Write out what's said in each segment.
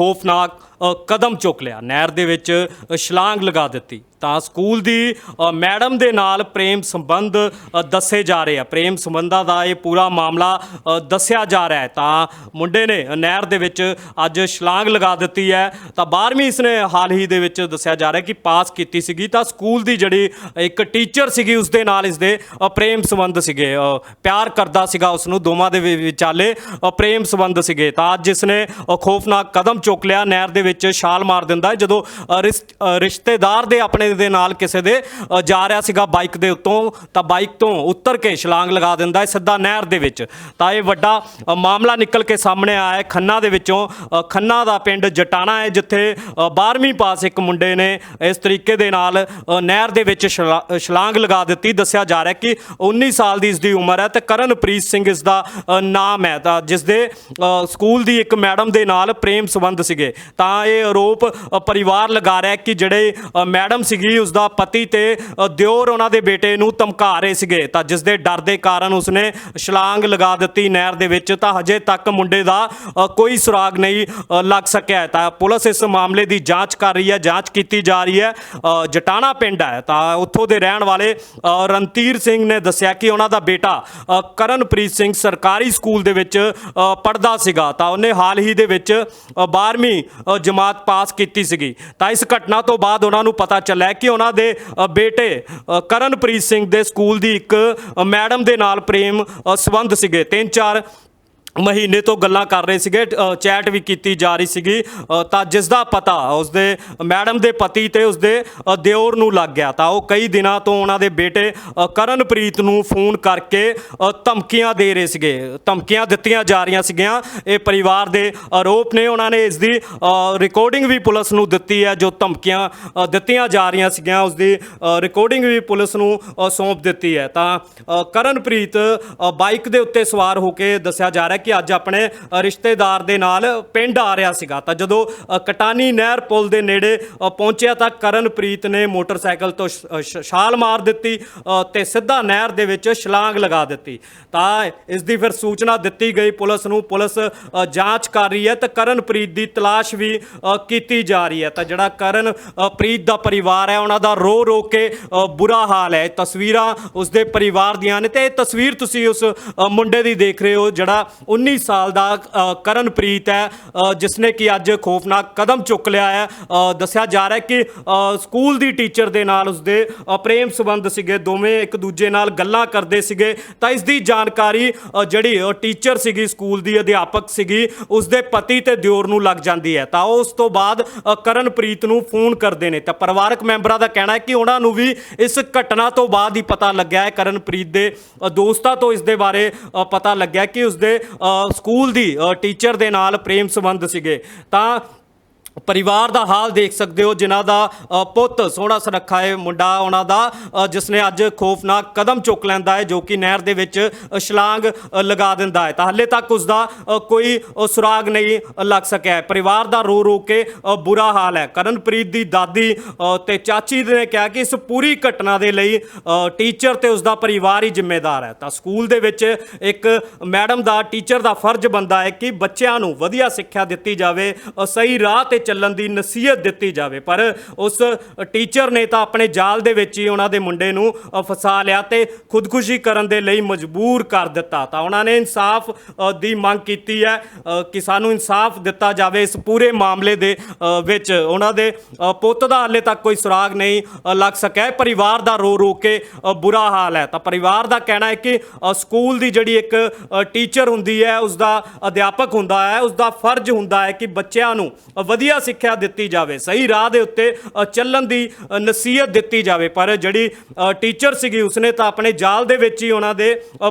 ਖੌਫਨਾਕ ਅ, ਕਦਮ ਚੁੱਕ ਲਿਆ। ਨਹਿਰ ਦੇ ਵਿੱਚ ਅ, ਛਲਾਂਗ ਲਗਾ ਦਿੱਤੀ। ਤਾਂ ਸਕੂਲ ਦੀ ਮੈਡਮ ਦੇ ਨਾਲ ਪ੍ਰੇਮ ਸੰਬੰਧ ਦੱਸੇ ਜਾ ਰਹੇ ਆ। ਪ੍ਰੇਮ ਸੰਬੰਧਾਂ ਦਾ ਇਹ ਪੂਰਾ ਮਾਮਲਾ ਦੱਸਿਆ ਜਾ ਰਿਹਾ ਹੈ। ਤਾਂ ਮੁੰਡੇ ਨੇ ਨਹਿਰ ਦੇ ਵਿੱਚ ਅੱਜ ਛਲਾਂਗ ਲਗਾ ਦਿੱਤੀ ਹੈ। ਤਾਂ 12ਵੀਂ ਇਸਨੇ ਹਾਲ ਹੀ ਦੇ ਵਿੱਚ ਦੱਸਿਆ ਜਾ ਰਿਹਾ ਕਿ ਪਾਸ ਕੀਤੀ ਸੀਗੀ। ਤਾਂ ਸਕੂਲ ਦੀ ਜਿਹੜੀ ਇੱਕ ਟੀਚਰ ਸੀਗੀ ਉਸ ਦੇ ਨਾਲ ਇਸ ਦੇ ਪ੍ਰੇਮ ਸੰਬੰਧ ਸੀਗੇ। ਪਿਆਰ ਕਰਦਾ ਸੀਗਾ ਉਸ ਨੂੰ ਦੋਵਾਂ ਦੇ ਵਿ- ਵਿਚਾਲੇ ਪ੍ਰੇਮ ਸੰਬੰਧ ਸੀਗੇ। ਤਾਂ ਅੱਜ ਇਸਨੇ ਅ, ਖੌਫਨਾਕ ਕਦਮ ਚੁੱਕ ਲਿਆ। ਨਹਿਰ ਦੇ ਵਿੱਚ ਛਾਲ ਮਾਰ ਦਿੰਦਾ ਜਦੋਂ ਅ, ਰਿਸ਼ਤੇਦਾਰ ਦੇ ਆਪਣੇ ਦੇ ਨਾਲ ਕਿਸੇ ਦੇ ਜਾ ਰਿਹਾ ਸੀਗਾ ਬਾਈਕ ਦੇ ਉੱਤੋਂ ਤਾਂ ਬਾਈਕ ਤੋਂ ਉੱਤਰ ਕੇ ਛਲਾਂਗ ਲਗਾ ਦਿੰਦਾ ਹੈ ਸਿੱਧਾ ਨਹਿਰ ਦੇ ਵਿੱਚ। ਤਾਂ ਇਹ ਵੱਡਾ ਮਾਮਲਾ ਨਿਕਲ ਕੇ ਸਾਹਮਣੇ ਆਇਆ ਹੈ। ਖੰਨਾ ਦੇ ਵਿੱਚੋਂ ਖੰਨਾ ਦਾ ਪਿੰਡ ਜਟਾਣਾ ਹੈ ਜਿੱਥੇ 12ਵੀਂ ਪਾਸ ਇੱਕ ਮੁੰਡੇ ਨੇ ਇਸ ਤਰੀਕੇ ਦੇ ਨਾਲ ਨਹਿਰ ਦੇ ਵਿੱਚ ਛਲਾ- ਛਲਾਂਗ ਲਗਾ ਦਿੱਤੀ। ਦੱਸਿਆ ਜਾ ਰਿਹਾ ਕਿ 19 ਸਾਲ ਦੀ ਇਸ ਦੀ ਉਮਰ ਹੈ ਤੇ ਕਰਨਪ੍ਰੀਤ ਸਿੰਘ ਇਸ ਦਾ ਨਾਮ ਹੈ। ਤਾਂ ਜਿਸ ਦੇ ਸਕੂਲ ਦੀ ਇੱਕ ਮੈਡਮ ਦੇ ਨਾਲ ਪ੍ਰੇਮ ਸੰਬੰਧ ਸੀਗੇ। ਤਾਂ ਇਹ ਆਰੋਪ ਪਰਿਵਾਰ ਲਗਾ ਰਿਹਾ ਕਿ ਜਿਹੜੇ ਮੈਡਮ ਸੀਗੀ ਉਸ ਦਾ ਪਤੀ ਤੇ ਦਿਓਰ ਉਹਨਾਂ ਦੇ ਬੇਟੇ ਨੂੰ ਧਮਕਾ ਰਹੇ ਸੀਗੇ। ਤਾਂ ਜਿਸ ਦੇ ਡਰ ਦੇ ਕਾਰਨ ਉਸਨੇ ਛਲਾਂਗ ਲਗਾ ਦਿੱਤੀ ਨਹਿਰ ਦੇ ਵਿੱਚ। ਤਾਂ ਹਜੇ ਤੱਕ ਮੁੰਡੇ ਦਾ ਕੋਈ ਸੁਰਾਗ ਨਹੀਂ ਲੱਗ ਸਕਿਆ ਤਾਂ ਪੁਲਿਸ ਇਸ ਮਾਮਲੇ ਦੀ ਜਾਂਚ ਕਰ ਰਹੀ ਹੈ ਜਾਂਚ ਕੀਤੀ ਜਾ ਰਹੀ ਹੈ। ਜਟਾਣਾ ਪਿੰਡ ਹੈ। ਤਾਂ ਉੱਥੋਂ ਦੇ ਰਹਿਣ ਵਾਲੇ ਅ, ਰਣਧੀਰ ਸਿੰਘ ਨੇ ਦੱਸਿਆ ਕਿ ਉਹਨਾਂ ਦਾ ਬੇਟਾ ਕਰਨਪ੍ਰੀਤ ਸਿੰਘ ਸਰਕਾਰੀ ਸਕੂਲ ਦੇ ਵਿੱਚ ਪੜਦਾ ਸੀਗਾ। ਤਾਂ ਉਹਨੇ ਹਾਲ ਹੀ ਦੇ ਵਿੱਚ 12ਵੀਂ ਜਮਾਤ ਪਾਸ ਕੀਤੀ ਸੀਗੀ। ਤਾਂ ਇਸ ਘਟਨਾ ਤੋਂ ਬਾਅਦ ਉਹਨਾਂ ਨੂੰ ਪਤਾ ਚੱਲਿਆ ਕਿ ਉਹਨਾਂ ਦੇ ਅ, ਬੇਟੇ ਅ, ਕਰਨਪ੍ਰੀਤ ਸਿੰਘ ਦੇ ਸਕੂਲ ਦੀ ਇੱਕ ਮੈਡਮ ਦੇ ਨਾਲ ਪ੍ਰੇਮ ਸੰਬੰਧ ਸੀਗੇ। ਤਿੰਨ ਚਾਰ ਮਹੀਨੇ ਤੋਂ ਗੱਲਾਂ ਕਰ ਰਹੇ ਸੀਗੇ ਚੈਟ ਵੀ ਕੀਤੀ ਜਾ ਰਹੀ ਸੀਗੀ ਤਾਂ ਜਿਸ ਦਾ ਪਤਾ ਉਸਦੇ ਮੈਡਮ ਦੇ ਪਤੀ ਤੇ ਉਸਦੇ ਦਿਓਰ ਨੂੰ ਲੱਗ ਗਿਆ। ਤਾਂ ਉਹ ਕਈ ਦਿਨਾਂ ਤੋਂ ਉਹਨਾਂ ਦੇ ਬੇਟੇ ਕਰਨਪ੍ਰੀਤ ਨੂੰ ਫੋਨ ਕਰਕੇ ਧਮਕੀਆਂ ਦੇ ਰਹੇ ਸੀਗੇ। ਧਮਕੀਆਂ ਦਿੱਤੀਆਂ ਜਾ ਰਹੀਆਂ ਸੀਗੀਆਂ। ਇਹ ਪਰਿਵਾਰ ਦੇ ਆਰੋਪ ਨੇ। ਉਹਨਾਂ ਨੇ ਇਸ ਦੀ ਰਿਕਾਰਡਿੰਗ ਵੀ ਪੁਲਿਸ ਨੂੰ ਦਿੱਤੀ ਹੈ, ਜੋ ਧਮਕੀਆਂ ਦਿੱਤੀਆਂ ਜਾ ਰਹੀਆਂ ਸੀਗੀਆਂ। ਉਸ ਦੀ ਰਿਕਾਰਡਿੰਗ ਵੀ ਪੁਲਿਸ ਨੂੰ ਸੌਂਪ ਦਿੱਤੀ ਹੈ। ਤਾਂ ਕਰਨਪ੍ਰੀਤ ਬਾਈਕ ਦੇ ਉੱਤੇ ਸਵਾਰ ਹੋ ਕੇ ਦੱਸਿਆ ਜਾ ਰਿਹਾ ਕਿ ਅੱਜ ਆਪਣੇ ਰਿਸ਼ਤੇਦਾਰ ਦੇ ਨਾਲ ਪਿੰਡ ਆ ਰਿਹਾ ਸੀਗਾ। ਤਾਂ ਜਦੋਂ ਕਟਾਨੀ ਨਹਿਰ ਪੁਲ ਦੇ ਨੇੜੇ ਪਹੁੰਚਿਆ ਤਾਂ ਕਰਨਪ੍ਰੀਤ ਨੇ ਮੋਟਰਸਾਈਕਲ ਤੋਂ ਛਾਲ ਮਾਰ ਦਿੱਤੀ ਅ, ਤੇ ਸਿੱਧਾ ਨਹਿਰ ਦੇ ਵਿੱਚ ਛਲਾਂਗ ਲਗਾ ਦਿੱਤੀ। ਤਾਂ ਇਸ ਦੀ ਫਿਰ ਸੂਚਨਾ ਦਿੱਤੀ ਗਈ ਪੁਲਿਸ ਨੂੰ। ਪੁਲਿਸ ਜਾਂਚ ਕਰ ਰਹੀ ਹੈ ਤੇ ਕਰਨਪ੍ਰੀਤ ਦੀ ਤਲਾਸ਼ ਵੀ ਕੀਤੀ ਜਾ ਰਹੀ ਹੈ। ਤਾਂ ਜਿਹੜਾ ਕਰਨ ਪ੍ਰੀਤ ਦਾ ਪਰਿਵਾਰ ਹੈ ਉਹਨਾਂ ਦਾ ਰੋ ਰੋ ਕੇ ਬੁਰਾ ਹਾਲ ਹੈ। ਇਹ ਤਸਵੀਰਾਂ ਉਸਦੇ ਪਰਿਵਾਰ ਦੀਆਂ ਨੇ ਤੇ ਇਹ ਤਸਵੀਰ ਤੁਸੀਂ ਉਸ ਮੁੰਡੇ ਦੀ ਦੇਖ ਰਹੇ ਹੋ ਜਿਹੜਾ 19 ਸਾਲ ਦਾ ਅ, ਕਰਨਪ੍ਰੀਤ ਹੈ। ਅ, ਜਿਸਨੇ ਕਿ ਅੱਜ ਖੋਫਨਾਕ ਕਦਮ ਚੁੱਕ ਲਿਆ ਹੈ। ਅ, ਦੱਸਿਆ ਜਾ ਰਿਹਾ ਹੈ ਕਿ ਅ, ਸਕੂਲ ਦੀ ਟੀਚਰ ਦੇ ਨਾਲ ਉਸਦੇ ਅ, ਪ੍ਰੇਮ ਸੰਬੰਧ ਸੀਗੇ। ਦੋਵੇਂ ਇੱਕ ਦੂਜੇ ਨਾਲ ਗੱਲਾਂ ਕਰਦੇ ਸੀਗੇ। ਤਾਂ ਇਸ ਦੀ ਜਾਣਕਾਰੀ ਅ, ਜਿਹੜੀ ਉਹ ਟੀਚਰ ਸੀਗੀ ਸਕੂਲ ਦੀ ਅਧਿਆਪਕ ਸੀਗੀ ਉਸਦੇ ਪਤੀ ਤੇ ਦਿਓਰ ਨੂੰ ਲੱਗ ਜਾਂਦੀ ਹੈ। ਤਾਂ ਉਸ ਤੋਂ ਬਾਅਦ ਅ, ਕਰਨਪ੍ਰੀਤ ਨੂੰ ਫੋਨ ਕਰਦੇ ਨੇ। ਤਾਂ ਪਰਿਵਾਰਕ ਮੈਂਬਰਾਂ ਦਾ ਕਹਿਣਾ ਹੈ ਕਿ ਉਹਨਾਂ ਨੂੰ ਵੀ ਇਸ ਘਟਨਾ ਤੋਂ ਬਾਅਦ ਹੀ ਪਤਾ ਲੱਗਿਆ ਹੈ। ਕਰਨਪ੍ਰੀਤ ਦੇ ਅ, ਦੋਸਤਾਂ ਤੋਂ ਇਸ ਦੇ ਬਾਰੇ ਅ, ਪਤਾ ਲੱਗਿਆ ਕਿ ਉਸਦੇ ਸਕੂਲ ਦੀ ਟੀਚਰ ਦੇ ਨਾਲ ਪ੍ਰੇਮ ਸੰਬੰਧ ਸੀਗੇ। ਤਾਂ ਪਰਿਵਾਰ ਦਾ ਹਾਲ ਦੇਖ ਸਕਦੇ ਹੋ ਜਿਨ੍ਹਾਂ ਦਾ ਅ, ਪੁੱਤ ਸੋਹਣਾ ਸੁਨੱਖਾ ਹੈ ਮੁੰਡਾ ਉਹਨਾਂ ਦਾ ਅ, ਜਿਸਨੇ ਅੱਜ ਖੋਫਨਾਕ ਕਦਮ ਚੁੱਕ ਲੈਂਦਾ ਹੈ ਜੋ ਕਿ ਨਹਿਰ ਦੇ ਵਿੱਚ ਅ, ਛਲਾਂਗ ਅ, ਲਗਾ ਦਿੰਦਾ ਹੈ। ਤਾਂ ਹਾਲੇ ਤੱਕ ਉਸ ਦਾ ਅ, ਕੋਈ ਅ, ਸੁਰਾਗ ਨਹੀਂ ਅ, ਲੱਗ ਸਕਿਆ ਹੈ। ਪਰਿਵਾਰ ਦਾ ਰੋ ਰੋ ਕੇ ਅ, ਬੁਰਾ ਹਾਲ ਹੈ। ਕਰਨਪ੍ਰੀਤ ਦੀ ਦਾਦੀ ਅ, ਤੇ ਚਾਚੀ ਨੇ ਕਿਹਾ ਕਿ ਇਸ ਪੂਰੀ ਘਟਨਾ ਦੇ ਲਈ ਅ, ਟੀਚਰ ਤੇ ਉਸ ਦਾ ਪਰਿਵਾਰ ਹੀ ਜ਼ਿੰਮੇਦਾਰ ਹੈ। ਤਾਂ ਸਕੂਲ ਦੇ ਵਿੱਚ ਇੱਕ ਮੈਡਮ ਦਾ ਟੀਚਰ ਦਾ ਫਰਜ਼ ਬਣਦਾ ਹੈ ਕਿ ਬੱਚਿਆਂ ਨੂੰ ਵਧੀਆ ਸਿੱਖਿਆ ਦਿੱਤੀ ਜਾਵੇ ਅ, ਸਹੀ ਰਾਹ ਤੇ ਚੱਲਣ ਦੀ ਨਸੀਹਤ ਦਿੱਤੀ ਜਾਵੇ। ਪਰ ਉਸ ਟੀਚਰ ਨੇ ਤਾਂ ਆਪਣੇ ਜਾਲ ਦੇ ਵਿੱਚ ਹੀ ਉਹਨਾਂ ਦੇ ਮੁੰਡੇ ਨੂੰ ਫਸਾ ਲਿਆ ਤੇ ਖੁਦਕੁਸ਼ੀ ਕਰਨ ਦੇ ਲਈ ਮਜਬੂਰ ਕਰ ਦਿੱਤਾ। ਤਾਂ ਉਹਨਾਂ ਨੇ ਇਨਸਾਫ ਦੀ ਮੰਗ ਕੀਤੀ ਹੈ ਕਿ ਸਾਨੂੰ ਇਨਸਾਫ ਦਿੱਤਾ ਜਾਵੇ ਇਸ ਪੂਰੇ ਮਾਮਲੇ ਦੇ ਵਿੱਚ। ਉਹਨਾਂ ਦੇ ਪੁੱਤ ਦਾ ਹਾਲੇ ਤੱਕ ਕੋਈ ਸੁਰਾਗ ਨਹੀਂ ਲੱਗ ਸਕਿਆ। ਹੈ। ਪਰਿਵਾਰ ਦਾ ਰੋ ਰੋ ਕੇ ਬੁਰਾ ਹਾਲ ਹੈ। ਤਾਂ ਪਰਿਵਾਰ ਦਾ ਕਹਿਣਾ ਹੈ ਕਿ ਸਕੂਲ ਦੀ ਜਿਹੜੀ ਇੱਕ ਟੀਚਰ ਹੁੰਦੀ ਹੈ ਉਸ ਦਾ ਅਧਿਆਪਕ ਹੁੰਦਾ ਹੈ ਉਸ ਦਾ ਫਰਜ਼ ਹੁੰਦਾ ਹੈ ਕਿ ਬੱਚਿਆਂ ਨੂੰ ਵਧੀਆ ਵਧੀਆ ਸਿੱਖਿਆ ਦਿੱਤੀ ਜਾਵੇ, ਸਹੀ ਰਾਹ ਦੇ ਉੱਤੇ ਚੱਲਣ ਦੀ ਨਸੀਹਤ ਦਿੱਤੀ ਜਾਵੇ। ਪਰ ਜਿਹੜੀ ਟੀਚਰ ਸੀਗੀ, ਉਸਨੇ ਤਾਂ ਆਪਣੇ ਜਾਲ ਦੇ ਵਿੱਚ ਹੀ ਉਹਨਾਂ ਦੇ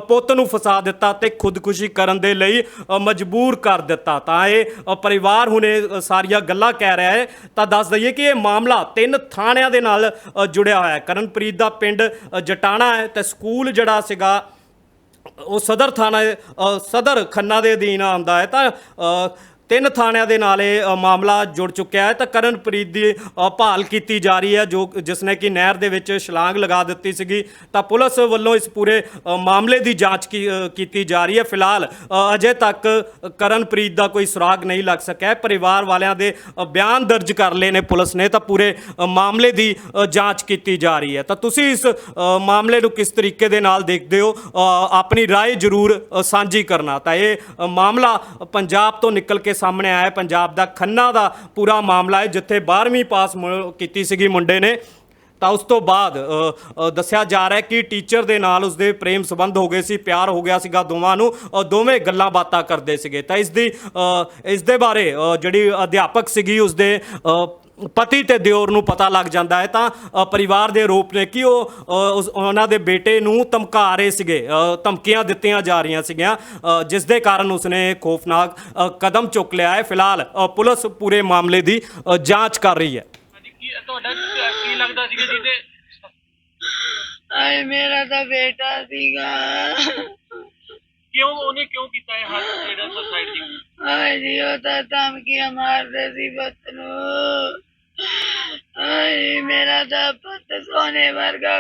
ਪੁੱਤ ਨੂੰ ਫਸਾ ਦਿੱਤਾ ਤੇ ਖੁਦਕੁਸ਼ੀ ਕਰਨ ਦੇ ਲਈ ਮਜਬੂਰ ਕਰ ਦਿੱਤਾ। ਤਾਂ ਇਹ ਪਰਿਵਾਰ ਹੁਣੇ ਸਾਰੀਆਂ ਗੱਲਾਂ ਕਹਿ ਰਿਹਾ ਹੈ। ਤਾਂ ਦੱਸ ਦਈਏ ਕਿ ਇਹ ਮਾਮਲਾ ਤਿੰਨ ਥਾਣਿਆਂ ਦੇ ਨਾਲ ਜੁੜਿਆ ਹੋਇਆ ਹੈ। ਕਰਨਪ੍ਰੀਤ ਦਾ ਪਿੰਡ ਜਟਾਣਾ ਹੈ ਤੇ ਸਕੂਲ ਜਿਹੜਾ ਸੀਗਾ, ਉਹ ਸਦਰ ਥਾਣਾ ਸਦਰ ਖੰਨਾ ਦੇ ਅਧੀਨ ਆਉਂਦਾ ਹੈ। ਤਾਂ ਤਿੰਨ ਥਾਣਿਆਂ ਦੇ ਨਾਲ ਇਹ ਮਾਮਲਾ ਜੁੜ ਚੁੱਕਿਆ ਹੈ। ਤਾਂ ਕਰਨਪ੍ਰੀਤ ਦੀ ਭਾਲ ਕੀਤੀ ਜਾ ਰਹੀ ਹੈ, ਜੋ ਜਿਸ ਨੇ ਕਿ ਨਹਿਰ ਦੇ ਵਿੱਚ ਛਲਾਂਗ ਲਗਾ ਦਿੱਤੀ ਸੀਗੀ। ਤਾਂ ਪੁਲਿਸ ਵੱਲੋਂ ਇਸ ਪੂਰੇ ਮਾਮਲੇ ਦੀ ਜਾਂਚ ਕੀ- ਕੀਤੀ ਜਾ ਰਹੀ ਹੈ। ਫਿਲਹਾਲ ਅਜੇ ਤੱਕ ਕਰਨਪ੍ਰੀਤ ਦਾ ਕੋਈ ਸੁਰਾਗ ਨਹੀਂ ਲੱਗ ਸਕਿਆ ਪਰਿਵਾਰ ਵਾਲਿਆਂ ਦੇ ਬਿਆਨ ਦਰਜ ਕਰ ਲਏ ਨੇ ਪੁਲਿਸ ਨੇ। ਤਾਂ ਪੂਰੇ ਮਾਮਲੇ ਦੀ ਜਾਂਚ ਕੀਤੀ ਜਾ ਰਹੀ ਹੈ। ਤਾਂ ਤੁਸੀਂ ਇਸ ਮਾਮਲੇ ਨੂੰ ਕਿਸ ਤਰੀਕੇ ਦੇ ਨਾਲ ਦੇਖਦੇ ਹੋ? ਆਪਣੀ ਰਾਏ ਜ਼ਰੂਰ ਸਾਂਝੀ ਕਰਨਾ। ਤਾਂ ਇਹ ਮਾਮਲਾ ਪੰਜਾਬ ਤੋਂ ਨਿਕਲ ਕੇ ਸਾਹਮਣੇ ਆਇਆ ਪੰਜਾਬ ਦਾ ਖੰਨਾ ਦਾ ਪੂਰਾ ਮਾਮਲਾ ਹੈ, ਜਿੱਥੇ 12ਵੀਂ ਪਾਸ ਮੁ- ਕੀਤੀ ਸੀਗੀ ਮੁੰਡੇ ਨੇ। ਤਾਂ ਉਸ ਤੋਂ ਬਾਅਦ ਦੱਸਿਆ ਜਾ ਰਿਹਾ ਕਿ ਟੀਚਰ ਦੇ ਨਾਲ ਉਸਦੇ ਪ੍ਰੇਮ ਸੰਬੰਧ ਹੋ ਗਏ ਸੀ, ਪਿਆਰ ਹੋ ਗਿਆ ਸੀਗਾ ਦੋਵਾਂ ਨੂੰ ਦੋਵੇਂ ਗੱਲਾਂ ਬਾਤਾਂ ਕਰਦੇ ਸੀਗੇ। ਤਾਂ ਇਸ ਦੀ ਇਸ ਦੇ ਬਾਰੇ ਜਿਹੜੀ ਅਧਿਆਪਕ ਸੀਗੀ, ਉਸਦੇ ਪਤੀ ਤੇ ਦਿਓਰ ਨੂੰ ਪਤਾ ਲੱਗ ਜਾਂਦਾ ਹੈ ਤਾਂ ਪਰਿਵਾਰ ਦੇ ਆਰੋਪ ਨੇ ਕਿ ਉਹ ਉਹਨਾਂ ਦੇ ਬੇਟੇ ਨੂੰ ਧਮਕਾ ਰਹੇ ਸੀਗੇ ਧਮਕੀਆਂ ਦਿੱਤੀਆਂ ਜਾ ਰਹੀਆਂ ਸੀਗੀਆਂ ਜਿਸ ਦੇ ਕਾਰਨ ਉਸਨੇ ਖੋਫਨਾਕ ਕਦਮ ਚੁੱਕ ਲਿਆ ਹੈ। ਫਿਲਹਾਲ ਪੁਲਿਸ ਪੂਰੇ ਮਾਮਲੇ ਦੀ ਜਾਂਚ ਕਰ ਰਹੀ ਹੈ। ਹਾਂਜੀ ਕੀ ਤੁਹਾਡਾ ਕੀ- ਕੀ ਲੱਗਦਾ ਸੀਗਾ ਜਿਹਦੇ? ਆਏ ਮੇਰਾ ਤਾਂ ਬੇਟਾ ਸੀਗਾ। ਕਿਉਂ ਉਹਨੇ ਕਿਉਂ ਕੀਤਾ ਇਹ ਹੱਥ ਜਿਹੜਾ ਸੁਸਾਈਡ ਜੀ ਆਏ ਜੀ ਉਹ ਤਾਂ ਧਮਕੀਆਂ ਮਾਰਦੇ ਸੀ ਪੁੱਤ ਨੂੰ। ਆਏ ਮੇਰਾ ਤਾਂ ਪੁੱਤ ਸੋਨੇ ਵਰਗਾ